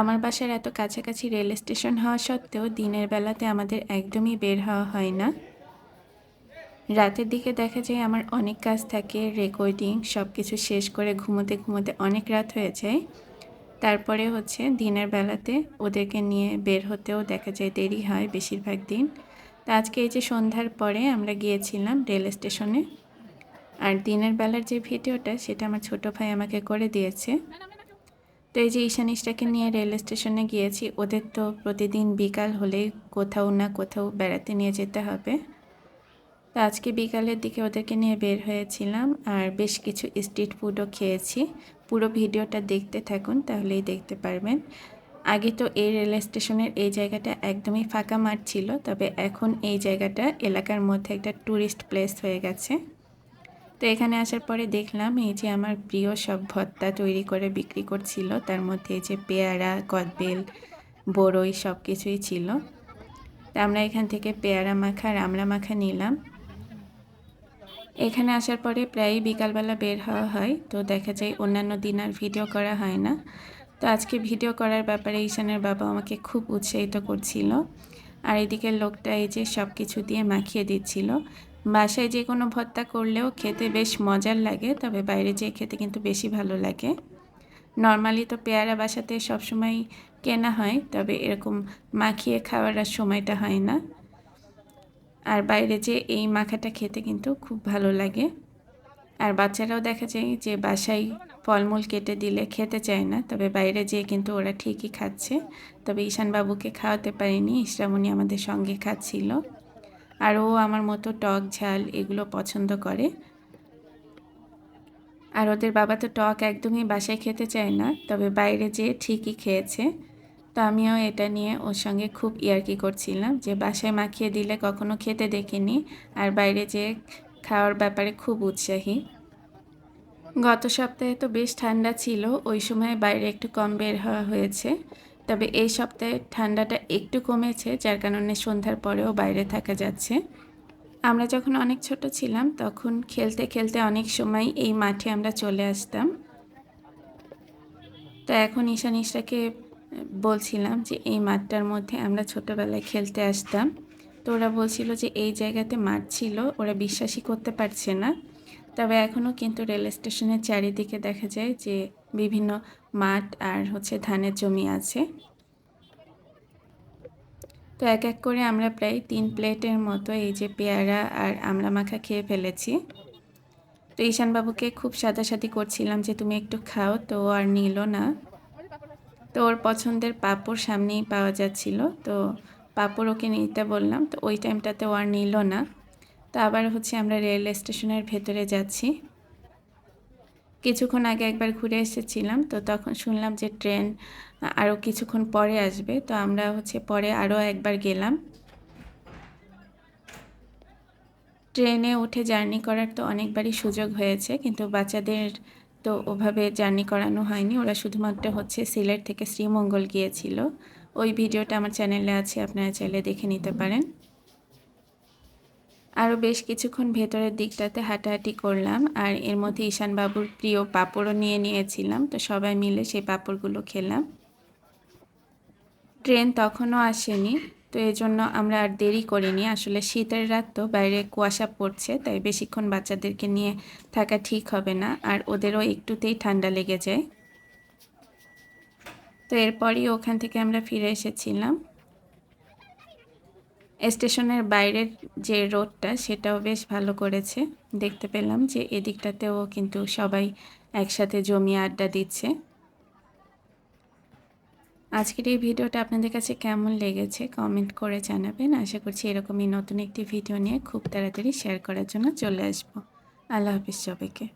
আমার বাসার এত কাছাকাছি রেল স্টেশন হওয়া সত্ত্বেও দিনের বেলাতে আমাদের একদমই বের হওয়া হয় না। রাতের দিকে দেখা যায় আমার অনেক কাজ থাকে, রেকর্ডিং সব কিছু শেষ করে ঘুমোতে ঘুমোতে অনেক রাত হয়ে যায়। তারপরে হচ্ছে দিনের বেলাতে ওদেরকে নিয়ে বের হতেও দেখা যায় দেরি হয় বেশিরভাগ দিন। তো আজকে এই যে সন্ধ্যার পরে আমরা গিয়েছিলাম রেল স্টেশনে, আর দিনের বেলার যে ভিডিওটা সেটা আমার ছোট ভাই আমাকে করে দিয়েছে। তো এই যে ঈশানিসটাকে নিয়ে রেল স্টেশনে গিয়েছি, ওদের তো প্রতিদিন বিকাল হলেই কোথাও না কোথাও বেড়াতে নিয়ে যেতে হবে। তো আজকে বিকালের দিকে ওদেরকে নিয়ে বের হয়েছিলাম আর বেশ কিছু স্ট্রিট ফুডও খেয়েছি। পুরো ভিডিওটা দেখতে থাকুন, তাহলেই দেখতে পারবেন। আগে তো এই রেল স্টেশনের এই জায়গাটা একদমই ফাঁকা মাঠ ছিল, তবে এখন এই জায়গাটা এলাকার মধ্যে একটা ট্যুরিস্ট প্লেস হয়ে গেছে। তো এখানে আসার পরে দেখলাম এই যে আমার প্রিয় সব ভত্তা তৈরি করে বিক্রি করছিল। তার মধ্যে এই যে পেয়ারা, কদবেল, বড়ই সব কিছুই ছিল। তা আমরা এখান থেকে পেয়ারা মাখা আর মাখা নিলাম। এখানে আসার পরে প্রায়ই বিকালবেলা বের হওয়া হয়। তো দেখা যায় অন্যান্য দিন আর ভিডিও করা হয় না। তো আজকে ভিডিও করার ব্যাপারে ঈশানের বাবা আমাকে খুব উৎসাহিত করছিল। আর এদিকে লোকটা এই যে সব কিছু দিয়ে মাখিয়ে দিচ্ছিল। বাসায় যে কোনো ভর্তা করলেও খেতে বেশ মজার লাগে, তবে বাইরে যেয়ে খেতে কিন্তু বেশি ভালো লাগে। নর্মালি তো পেয়ারা বাসাতে সবসময় কেনা হয়, তবে এরকম মাখিয়ে খাওয়ার আর সময়টা হয় না। আর বাইরে যে এই মাখাটা খেতে কিন্তু খুব ভালো লাগে। আর বাচ্চারাও দেখা যায় যে বাসায় ফলমূল কেটে দিলে খেতে চায় না, তবে বাইরে যেয়ে কিন্তু ওরা ঠিকই খাচ্ছে। তবে ঈশানবাবুকে খাওয়াতে পারিনি ইসরামণি আমাদের সঙ্গে খাচ্ছিল। আর ও আমার মতো টক ঝাল এগুলো পছন্দ করে। আর ওদের বাবা তো টক একদমই বাসায় খেতে চায় না, তবে বাইরে যেয়ে ঠিকই খেয়েছে। তো আমিও এটা নিয়ে ওর সঙ্গে খুব ইয়ার্কি করছিলাম যে বাসায় মাখিয়ে দিলে কখনো খেতে দেখিনি আর বাইরে যেয়ে খাওয়ার ব্যাপারে খুব উৎসাহী। গত সপ্তাহে তো বেশ ঠান্ডা ছিল, ওই সময় বাইরে একটু কম বের হওয়া হয়েছে। তবে এই সপ্তাহে ঠান্ডাটা একটু কমেছে, যার কারণে সন্ধ্যার পরেও বাইরে থাকা যাচ্ছে। আমরা যখন অনেক ছোট ছিলাম, তখন খেলতে খেলতে অনেক সময় এই মাঠে আমরা চলে আসতাম। তো এখন ঈশান ঈশাকে বলছিলাম যে, এই মাঠটার মধ্যে আমরা ছোটোবেলায় খেলতে আসতাম। তো ওরা বলছিল যে, এই জায়গাতে মাঠ ছিল, ওরা বিশ্বাসই করতে পারছে না। তবে এখনও কিন্তু রেল স্টেশনের চারিদিকে দেখা যায় যে বিভিন্ন মাঠ আর হচ্ছে ধানের জমি আছে। তো এক এক করে আমরা প্রায় তিন প্লেটের মতো এই যে পেয়ারা আর আমলা মাখা খেয়ে ফেলেছি। তো ঈশানবাবুকে খুব সাদাসাদি করছিলাম যে, তুমি একটু খাও। তো আর নিল না। তো ওর পছন্দের পাপড় সামনেই পাওয়া যাচ্ছিল। তো পাপড় ওকে নিতে বললাম। তো ওই টাইমটাতে ও আর নিল না। তো আবার হচ্ছে আমরা রেল স্টেশনের ভেতরে যাচ্ছি। কিছুক্ষণ আগে একবার ঘুরে এসেছিলাম, তো তখন শুনলাম যে ট্রেন আরও কিছুক্ষণ পরে আসবে, তো আমরা হচ্ছে পরে আরও একবার গেলাম। ট্রেনে উঠে জার্নি করার তো অনেকবারই সুযোগ হয়েছে, কিন্তু বাচ্চাদের তো ওভাবে জার্নি করানো হয়নি, ওরা শুধুমাত্র হচ্ছে সিলেট থেকে শ্রীমঙ্গল গিয়েছিল। ওই ভিডিওটা আমার চ্যানেলে আছে, আপনারা চাইলে দেখে নিতে পারেন। আরও বেশ কিছুক্ষণ ভেতরের দিকটাতে হাঁটাহাঁটি করলাম আর এর মধ্যে ঈশানবাবুর প্রিয় পাঁপড়ও নিয়ে নিয়েছিলাম, তো সবাই মিলে সেই পাঁপড়গুলো খেলাম। ট্রেন তখনও আসেনি, তো এই জন্য আমরা আর দেরি করিনি। আসলে শীতের রাত তো, বাইরে কুয়াশা পড়ছে, তাই বেশিক্ষণ বাচ্চাদেরকে নিয়ে থাকা ঠিক হবে না, আর ওদেরও একটুতেই ঠান্ডা লেগে যায়। তো এরপরই ওখান থেকে আমরা ফিরে এসেছিলাম। স্টেশনের বাইরের যে রোডটা, সেটাও বেশ ভালো করেছে। দেখতে পেলাম যে এদিকটাতেও কিন্তু সবাই একসাথে জমিয়ে আড্ডা দিচ্ছে। আজকের এই ভিডিওটা আপনাদের কাছে কেমন লেগেছে কমেন্ট করে জানাবেন। আশা করছি এরকমই নতুন একটি ভিডিও নিয়ে খুব তাড়াতাড়ি শেয়ার করার জন্য চলে আসব। আল্লাহ হাফিজ সবাইকে।